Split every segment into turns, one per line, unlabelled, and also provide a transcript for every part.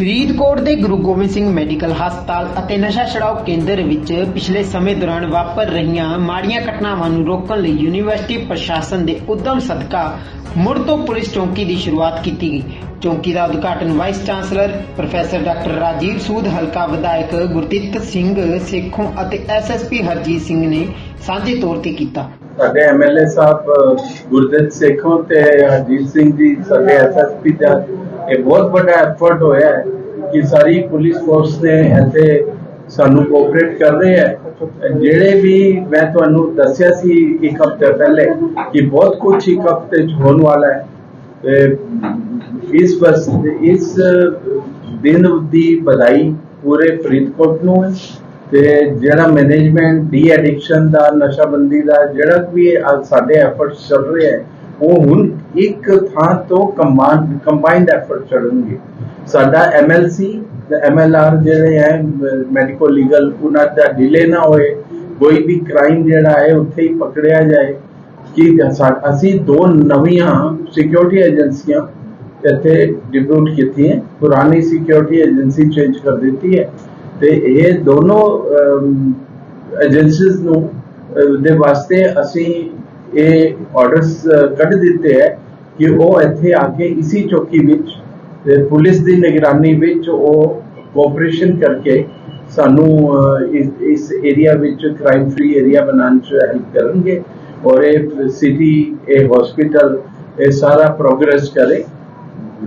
ਫਰੀਦਕੋਟ ਦੇ ਗੁਰੂ ਗੋਬਿੰਦ ਸਿੰਘ ਮੈਡੀਕਲ ਹਸਪਤਾਲ ਅਤੇ ਨਸ਼ਾ ਛੁਡਾਓ ਕੇਂਦਰ ਵਿੱਚ ਪਿਛਲੇ ਸਮੇਂ ਦੌਰਾਨ ਵਾਪਰ ਰਹੀਆਂ ਮਾੜੀਆਂ ਘਟਨਾਵਾਂ ਨੂੰ ਰੋਕਣ ਲਈ ਯੂਨੀਵਰਸਿਟੀ ਪ੍ਰਸ਼ਾਸਨ ਦੇ ਉਦਮ ਸਦਕਾ ਮੁੜ ਤੋਂ ਪੁਲਿਸ ਚੌਂਕੀ ਦੀ ਸ਼ੁਰੂਆਤ ਕੀਤੀ ਗਈ। ਚੌਂਕੀ ਦਾ ਉਦਘਾਟਨ vice chancellor professor doctor Rajiv Sood, ਹਲਕਾ ਵਿਧਾਇਕ ਗੁਰਦੀਪ ਸਿੰਘ, ਸੇਖੋਂ ਅਤੇ ਐਸਐਸਪੀ ਹਰਜੀਤ ਸਿੰਘ ਨੇ ਸਾਂਝੇ ਤੌਰ ਤੇ ਕੀਤਾ।
ਸਾਡੇ ਐਮਐਲਏ ਸਾਹਿਬ ਗੁਰਦਿੱਤ ਸੇਖੋਂ ਤੇ ਹਰਜੀਤ ਸਿੰਘ ਜੀ, ਸਾਡੇ ਐਸਐਸਪੀ ਦਾ ਇਹ ਬਹੁਤ ਵੱਡਾ ਐਫਰਟ ਹੋਇਆ ਹੈ ਕਿ ਸਾਰੀ ਪੁਲਿਸ ਫੋਰਸ ਨੇ ਇੱਥੇ ਸਾਨੂੰ ਕੋਆਪਰੇਟ ਕਰ ਰਹੇ ਹੈ। ਜਿਹੜੇ ਵੀ ਮੈਂ ਤੁਹਾਨੂੰ ਦੱਸਿਆ ਸੀ ਇੱਕ ਹਫ਼ਤੇ ਪਹਿਲੇ ਕਿ ਬਹੁਤ ਕੁਝ ਇੱਕ ਹਫ਼ਤੇ ਚ ਹੋਣ ਵਾਲਾ ਹੈ। ਇਸ ਬਸ ਇਸ ਦਿਨ ਦੀ ਵਧਾਈ ਪੂਰੇ ਫਰੀਦਕੋਟ ਨੂੰ ਹੈ। ਤੇ ਜਿਹੜਾ ਮੈਨੇਜਮੈਂਟ ਡੀ ਐਡਿਕਸ਼ਨ ਦਾ, ਨਸ਼ਾਬੰਦੀ ਦਾ, ਜਿਹੜਾ ਵੀ ਇਹ ਸਾਡੇ ਐਫਰਟਸ ਚੱਲ ਰਹੇ ਹੈ ਉਹ ਹੁਣ ਇੱਕ ਥਾਂ ਤੋਂ ਕੰਬਾਈਨ ਕੰਬਾਈਨਡ ਐਫਰਟ ਚੜਨਗੇ ਸਾਡਾ ਐਮਐਲਸੀ ਤੇ ਐਮਐਲਆਰ ਜਿਹੜੇ ਹੈ ਮੈਡੀਕੋ ਲੀਗਲ ਉਹਨਾਂ ਦਾ ਡਿਲੇ ਨਾ ਹੋਏ, ਕੋਈ ਵੀ ਕ੍ਰਾਈਮ ਜਿਹੜਾ ਹੈ ਉੱਥੇ ਹੀ ਪਕੜਿਆ ਜਾਏ। ਕਿ ਅਸੀਂ ਦੋ ਨਵੀਆਂ ਸਿਕਿਉਰਿਟੀ ਏਜੰਸੀਆਂ ਇੱਥੇ ਡਿਪਿਊਟ ਕੀਤੀਆਂ, ਪੁਰਾਣੀ ਸਿਕਿਉਰਿਟੀ ਏਜੰਸੀ ਚੇਂਜ ਕਰ ਦਿੱਤੀ ਹੈ ਤੇ ਇਹ ਦੋਨੋਂ ਏਜੰਸੀਜ਼ ਨੂੰ ਦੇ ਵਾਸਤੇ ਅਸੀਂ ਇਹ ਆਰਡਰਸ ਕੱਢ ਦਿੱਤੇ ਹੈ ਕਿ ਉਹ ਇੱਥੇ ਆ ਕੇ ਇਸੀ ਚੌਕੀ ਵਿੱਚ ਪੁਲਿਸ ਦੀ ਨਿਗਰਾਨੀ ਵਿੱਚ ਉਹ ਕੋਆਪਰੇਸ਼ਨ ਕਰਕੇ ਸਾਨੂੰ ਇਸ- ਏਰੀਆ ਵਿੱਚ ਕ੍ਰਾਈਮ ਫ੍ਰੀ ਏਰੀਆ ਬਣਾਉਣ ਚ ਹੈਲਪ ਕਰਨਗੇ ਔਰ ਇਹ ਸਿਟੀ ਇਹ ਹਸਪੀਟਲ ਇਹ ਸਾਰਾ ਪ੍ਰੋਗਰੈਸ ਕਰੇ।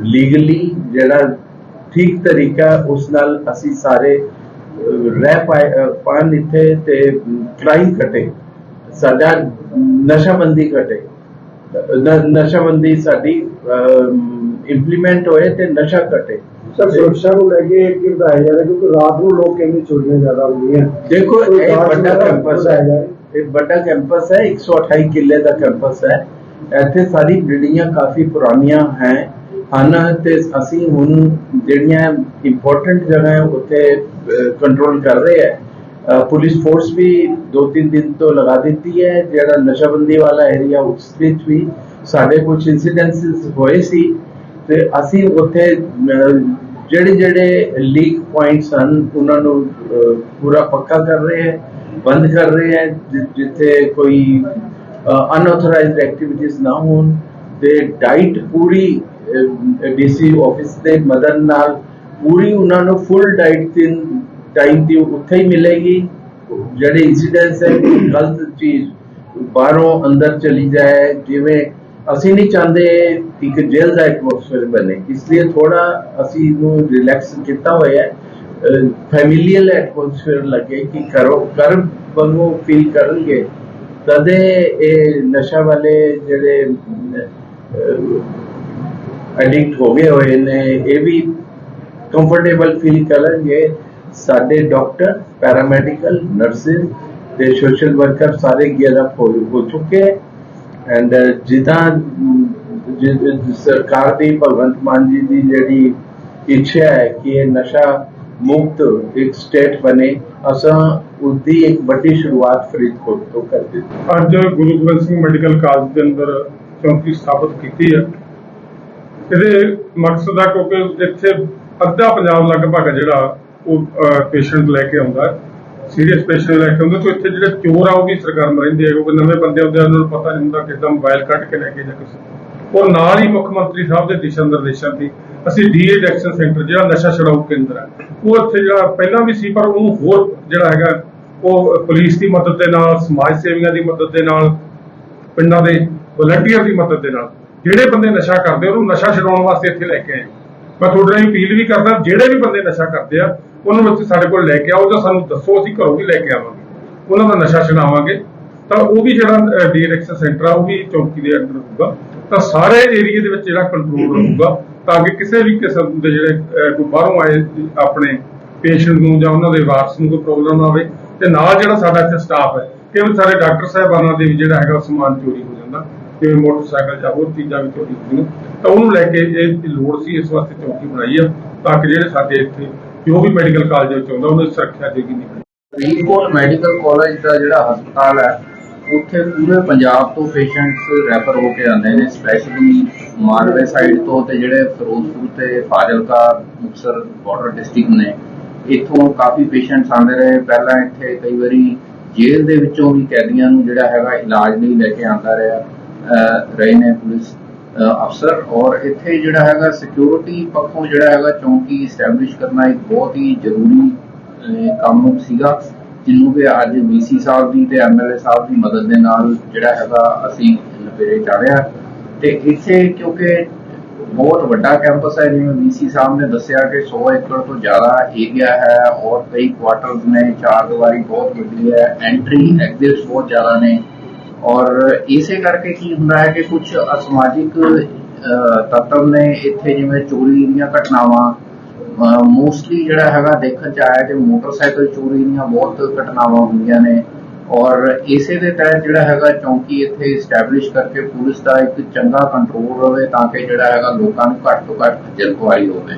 ਲੀਗਲੀ ਜਿਹੜਾ ਠੀਕ ਤਰੀਕਾ ਉਸ ਨਾਲ ਅਸੀਂ ਸਾਰੇ ਰਹਿ ਪਾਏ ਅਹ, ਪਾਉਣ ਇੱਥੇ ਤੇ ਕ੍ਰਾਈਮ ਘਟੇ। ਸਾਡਾ ਨਸ਼ਾਬੰਦੀ ਘਟੇ। ਨ- ਨਸ਼ਾਬੰਦੀ ਸਾਡੀ ਇੰਪਲੀਮੈਂਟ ਹੋਏ ਤੇ ਨਸ਼ਾ ਘਟੇ।
ਸਰ ਸੁਰੱਖਿਆ ਨੂੰ ਲੈ ਕੇ ਇੱਕ ਵਧਾਇਆ ਜਾ ਰਿਹਾ ਕਿਉਂਕਿ ਰਾਤ ਨੂੰ ਲੋਕ ਕਹਿੰਦੇ ਚੋਰੀਆਂ ਜ਼ਿਆਦਾ ਹੁੰਦੀਆਂ।
ਦੇਖੋ ਇਹ ਵੱਡਾ ਕੈਂਪਸ ਹੈ। ਇਹ ਵੱਡਾ ਕੈਂਪਸ ਹੈ 128 ਕਿੱਲੇ ਦਾ ਕੈਂਪਸ ਹੈ। ਇੱਥੇ ਸਾਰੀ ਬਿਲਡਿੰਗਾਂ ਕਾਫੀ ਪੁਰਾਣੀਆਂ ਹੈ ਹਨ ਤੇ ਅਸੀਂ ਹੁਣ ਜਿਹੜੀਆਂ ਇੰਪੋਰਟੈਂਟ ਜਗ੍ਹਾ ਹੈ ਉੱਥੇ ਕੰਟਰੋਲ ਕਰ ਰਹੇ ਹੈ। ਪੁਲਿਸ ਫੋਰਸ ਵੀ ਦੋ ਤਿੰਨ ਦਿਨ ਤੋਂ ਲਗਾ ਦਿੱਤੀ ਹੈ। ਜਿਹੜਾ ਨਸ਼ਾਬੰਦੀ ਵਾਲਾ ਏਰੀਆ ਉਸ ਵਿੱਚ ਵੀ ਸਾਡੇ ਕੁਝ ਇਨਸੀਡੈਂਟਸ ਹੋਏ ਸੀ ਤੇ ਅਸੀਂ ਉੱਥੇ ਜਿਹੜੇ ਜਿਹੜੇ ਲੀਕ ਪੁਆਇੰਟਸ ਹਨ, ਉਹਨਾਂ ਨੂੰ ਪੂਰਾ ਪੱਕਾ ਕਰ ਰਹੇ ਹੈ, ਬੰਦ ਕਰ ਰਹੇ ਹੈ ਜਿੱਥੇ ਕੋਈ ਅਨਆਥੋਰਾਈਜ਼ਡ ਐਕਟੀਵਿਟੀਜ਼ ਨਾ ਹੋਣ ਤੇ ਡਾਈਟ ਪੂਰੀ ਡੀਸੀ ਆਫਿਸ ਦੇ ਮਦਦ ਨਾਲ ਪੂਰੀ ਉਹਨਾਂ ਨੂੰ ਫੁੱਲ ਡਾਈਟ ਤਿੰਨ ਟਾਈਮ ਦੀ ਉੱਥੇ ਹੀ ਮਿਲੇਗੀ। ਜਿਹੜੇ ਇਨਸੀਡੈਂਟਸ ਹੈ ਕੋਈ ਗਲਤ ਚੀਜ਼ ਬਾਹਰੋਂ ਅੰਦਰ ਚਲੀ ਜਾਏ, ਜਿਵੇਂ ਅਸੀਂ ਨਹੀਂ ਚਾਹੁੰਦੇ ਇੱਕ ਜੇਲ੍ਹ ਦਾ ਐਟਮੋਸਫੇਅਰ ਬਣੇ। ਇਸ ਲਈ ਥੋੜਾ ਅਸੀਂ ਨੂੰ ਰਿਲੈਕਸ ਕੀਤਾ ਹੋਇਆ ਹੈ। ਫੈਮਿਲੀਅਲ ਐਟਮੋਸਫੇਅਰ ਲੱਗੇ ਕਿ ਕਰੋ ਕਰ ਵਾਂਗੂ ਫੀਲ ਕਰਨਗੇ। ਤਦੇ ਇਹ ਨਸ਼ਾ ਵਾਲੇ ਜਿਹੜੇ ਐਡਿਕਟ ਹੋ ਗਏ ਹੋਏ ਨੇ, ਇਹ ਵੀ ਕੰਫਰਟੇਬਲ ਫੀਲ ਕਰਨਗੇ। ਸਾਡੇ ਡਾਕਟਰ ਪੈਰਾਮੈਡੀਕਲ ਨਰਸਿਸ ਤੇ ਸੋਸ਼ਲ ਵਰਕਰ ਸਾਰੇ ਗੇਅਰ ਅਪ ਹੋ ਚੁੱਕੇ ਐਂਡ ਜਿੱਦਾਂ ਸਰਕਾਰ ਦੀ, ਭਗਵੰਤ ਮਾਨ ਜੀ ਦੀ ਜਿਹੜੀ ਇੱਛਾ ਹੈ ਕਿ ਇਹ ਨਸ਼ਾ ਮੁਕਤ ਇੱਕ ਸਟੇਟ ਬਣੇ, ਅਸਾਂ ਉਸਦੀ ਇੱਕ ਵੱਡੀ ਸ਼ੁਰੂਆਤ ਫਰੀਦਕੋਟ ਤੋਂ ਕਰ ਦਿੱਤੀ।
ਅੱਜ ਗੁਰੂ ਗੋਬਿੰਦ ਸਿੰਘ ਮੈਡੀਕਲ ਕਾਲਜ ਦੇ ਅੰਦਰ ਚੌਂਕੀ ਸਥਾਪਿਤ ਕੀਤੀ ਹੈ। ਇਹਦੇ ਮਕਸਦ ਆ ਕਿਉਂਕਿ ਇੱਥੇ ਅੱਧਾ ਪੰਜਾਬ ਲਗਭਗ ਜਿਹੜਾ ਉਹ ਪੇਸ਼ੈਂਟ ਲੈ ਕੇ ਆਉਂਦਾ। ਸੀਰੀਅਸ ਪੇਸ਼ੈਂਟ ਲੈ ਕੇ ਆਉਂਦਾ। ਤੇ ਇੱਥੇ ਜਿਹੜੇ ਚੋਰ ਆ, ਉਹ ਵੀ ਸਰਗਰਮ ਰਹਿੰਦੇ ਆ, ਕਿਉਂਕਿ ਨਵੇਂ ਬੰਦੇ ਆਉਂਦੇ ਆ, ਉਹਨਾਂ ਨੂੰ ਪਤਾ ਨਹੀਂ ਹੁੰਦਾ ਕਿਸ ਦਾ ਮੋਬਾਈਲ ਕੱਢ ਕੇ ਲੈ ਕੇ ਜਾਂ ਕਿਸੇ ਔਰ ਨਾਲ ਹੀ ਮੁੱਖ ਮੰਤਰੀ ਸਾਹਿਬ ਦੇ ਦਿਸ਼ਾ ਨਿਰਦੇਸ਼ਾਂ ਦੀ। ਅਸੀਂ ਡੀ ਐਕਸ਼ਨ ਸੈਂਟਰ ਜਿਹੜਾ ਨਸ਼ਾ ਛਡਾਊ ਕੇਂਦਰ ਹੈ ਉਹ ਇੱਥੇ ਜਿਹੜਾ ਪਹਿਲਾਂ ਵੀ ਸੀ, ਪਰ ਉਹਨੂੰ ਹੋਰ ਜਿਹੜਾ ਹੈਗਾ, ਉਹ ਪੁਲਿਸ ਦੀ ਮਦਦ ਦੇ ਨਾਲ, ਸਮਾਜ ਸੇਵੀਆਂ ਦੀ ਮਦਦ ਦੇ ਨਾਲ, ਪਿੰਡਾਂ ਦੇ ਵਲੰਟੀਅਰ ਦੀ ਮਦਦ ਦੇ ਨਾਲ, ਜਿਹੜੇ ਬੰਦੇ ਨਸ਼ਾ ਕਰਦੇ ਉਹਨੂੰ ਨਸ਼ਾ ਛਡਾਉਣ ਵਾਸਤੇ ਇੱਥੇ ਲੈ ਕੇ ਆਏ। ਮੈਂ ਤੁਹਾਡੇ ਨਾਲ ਅਪੀਲ ਵੀ ਕਰਦਾ, ਜਿਹੜੇ ਵੀ ਬੰਦੇ ਨਸ਼ਾ ਕਰਦੇ ਆ ਉਹਨਾਂ ਨੂੰ ਇੱਥੇ ਸਾਡੇ ਕੋਲ ਲੈ ਕੇ ਆਓ ਜਾਂ ਸਾਨੂੰ ਦੱਸੋ, ਅਸੀਂ ਘਰੋਂ ਵੀ ਲੈ ਕੇ ਆਵਾਂਗੇ। ਉਹਨਾਂ ਦਾ ਨਸ਼ਾ ਛਡਾਵਾਂਗੇ। ਤਾਂ ਉਹ ਵੀ ਜਿਹੜਾ ਡੀਐਕਸ਼ਨ ਸੈਂਟਰ ਆ, ਉਹ ਵੀ ਚੌਕੀ ਦੇ ਅੰਦਰ ਹੋਊਗਾ। ਤਾਂ ਸਾਰੇ ਏਰੀਏ ਦੇ ਵਿੱਚ ਜਿਹੜਾ ਕੰਟਰੋਲ ਰਹੂਗਾ, ਤਾਂ ਕਿ ਕਿਸੇ ਵੀ ਕਿਸਮ ਦੇ ਜਿਹੜੇ ਕੋਈ ਬਾਹਰੋਂ ਆਏ ਆਪਣੇ ਪੇਸ਼ੈਂਟ ਨੂੰ ਜਾਂ ਉਹਨਾਂ ਦੇ ਵਾਰਸ ਨੂੰ ਕੋਈ ਪ੍ਰੋਬਲਮ ਆਵੇ, ਤੇ ਨਾਲ ਜਿਹੜਾ ਸਾਡਾ ਇੱਥੇ ਸਟਾਫ ਹੈ, ਕਿਉਂਕਿ ਸਾਰੇ ਡਾਕਟਰ ਸਾਹਿਬਾਨਾਂ ਦੇ ਵੀ ਜਿਹੜਾ ਹੈਗਾ ਸਮਾਨ ਚੋਰੀ ਹੋ ਜਾਂਦਾ, ਜਿਵੇਂ ਮੋਟਰਸਾਈਕਲ ਜਾਂ ਹੋਰ ਚੀਜ਼ਾਂ ਵੀ ਚੋਰੀ ਹੁੰਦੀਆਂ ਤਾਂ ਉਹਨੂੰ ਲੈ ਕੇ ਇਹ ਲੋੜ ਸੀ, ਇਸ ਵਾਸਤੇ ਚੌਕੀ ਬਣਾਈ ਆ, ਤਾਂ ਕਿ ਜਿਹੜੇ ਸਾਡੇ ਇੱਥੇ ਜੋ ਵੀ ਮੈਡੀਕਲ ਕਾਲਜ ਵਿੱਚ ਆਉਂਦਾ ਉਹਨੂੰ ਸੁਰੱਖਿਆ ਦੇਗੀ ਨਹੀਂ
ਫਰੀਦਕੋਟ ਮੈਡੀਕਲ ਕਾਲਜ ਦਾ ਜਿਹੜਾ ਹਸਪਤਾਲ ਹੈ,
ਉੱਥੇ ਪੂਰੇ ਪੰਜਾਬ ਤੋਂ ਪੇਸ਼ੈਂਟਸ ਰੈਫਰ ਹੋ ਕੇ ਆਉਂਦੇ ਨੇ ਸਪੈਸ਼ਲੀ ਮਾਲਵੇ ਸਾਈਡ ਤੋਂ ਤੇ ਜਿਹੜੇ ਫਿਰੋਜ਼ਪੁਰ ਤੇ ਫਾਜ਼ਿਲਕਾ, ਮੁਕਤਸਰ ਬਾਰਡਰ ਡਿਸਟ੍ਰਿਕਟ ਨੇ, ਇੱਥੋਂ ਕਾਫੀ ਪੇਸ਼ੈਂਟਸ ਆਉਂਦੇ ਰਹੇ। ਪਹਿਲਾਂ ਇੱਥੇ ਕਈ ਵਾਰੀ ਜੇਲ੍ਹ ਦੇ ਵਿੱਚੋਂ ਵੀ ਕੈਦੀਆਂ ਨੂੰ ਜਿਹੜਾ ਹੈਗਾ ਇਲਾਜ ਲਈ ਲੈ ਕੇ ਆਉਂਦਾ ਰਿਹਾ। ਰਹੇ ਨੇ ਪੁਲਿਸ। ਅਫਸਰ, ਔਰ ਇੱਥੇ ਜਿਹੜਾ ਹੈਗਾ ਸਿਕਿਉਰਿਟੀ ਪੱਖੋਂ ਜਿਹੜਾ ਹੈਗਾ ਚੌਂਕੀ ਸਟੈਬਲਿਸ਼ ਕਰਨਾ ਇੱਕ ਬਹੁਤ ਹੀ ਜ਼ਰੂਰੀ ਕੰਮ ਸੀਗਾ, ਜਿਹਨੂੰ ਕਿ ਅੱਜ ਵੀਸੀ ਸਾਹਿਬ ਦੀ ਤੇ ਐਮਐਲਏ ਸਾਹਿਬ ਦੀ ਮਦਦ ਦੇ ਨਾਲ ਜਿਹੜਾ ਹੈਗਾ ਅਸੀਂ ਨਪੇਰੇ ਚਾੜਿਆ ਤੇ ਇੱਥੇ ਕਿਉਂਕਿ ਬਹੁਤ ਵੱਡਾ ਕੈਂਪਸ ਹੈ, ਜਿਵੇਂ ਵੀਸੀ ਸਾਹਿਬ ਨੇ ਦੱਸਿਆ ਕਿ 100 ਏਕੜ ਤੋਂ ਜ਼ਿਆਦਾ ਏਰੀਆ ਹੈ, ਔਰ ਕਈ ਕੁਆਟਰਸ ਨੇ, ਚਾਰ ਦੀਵਾਰੀ ਬਹੁਤ ਵੱਡੀ ਹੈ ਐਂਟਰੀ ਐਗਜ਼ਿਟਸ ਬਹੁਤ ਜ਼ਿਆਦਾ ਨੇ। ਔਰ ਇਸੇ ਕਰਕੇ ਕੀ ਹੁੰਦਾ ਹੈ ਕਿ ਕੁਝ ਅਸਮਾਜਿਕ ਤੱਤਵ ਨੇ ਇੱਥੇ ਜਿਵੇਂ ਚੋਰੀ ਦੀਆਂ ਘਟਨਾਵਾਂ ਮੋਸਟਲੀ ਜਿਹੜਾ ਹੈਗਾ ਦੇਖਣ ਚ ਆਇਆ ਕਿ ਮੋਟਰਸਾਈਕਲ ਚੋਰੀ ਦੀਆਂ ਬਹੁਤ ਘਟਨਾਵਾਂ ਹੁੰਦੀਆਂ ਨੇ। ਔਰ ਇਸੇ ਦੇ ਤਹਿਤ ਜਿਹੜਾ ਹੈਗਾ ਚੌਂਕੀ ਇੱਥੇ ਸਟੈਬਲਿਸ਼ ਕਰਕੇ ਪੁਲਿਸ ਦਾ ਇੱਕ ਚੰਗਾ ਕੰਟਰੋਲ ਰਹੇ ਤਾਂ ਕਿ ਜਿਹੜਾ ਹੈਗਾ ਲੋਕਾਂ ਨੂੰ ਘੱਟ ਤੋਂ ਘੱਟ ਜਲਦਵਾਰੀ ਹੋਵੇ।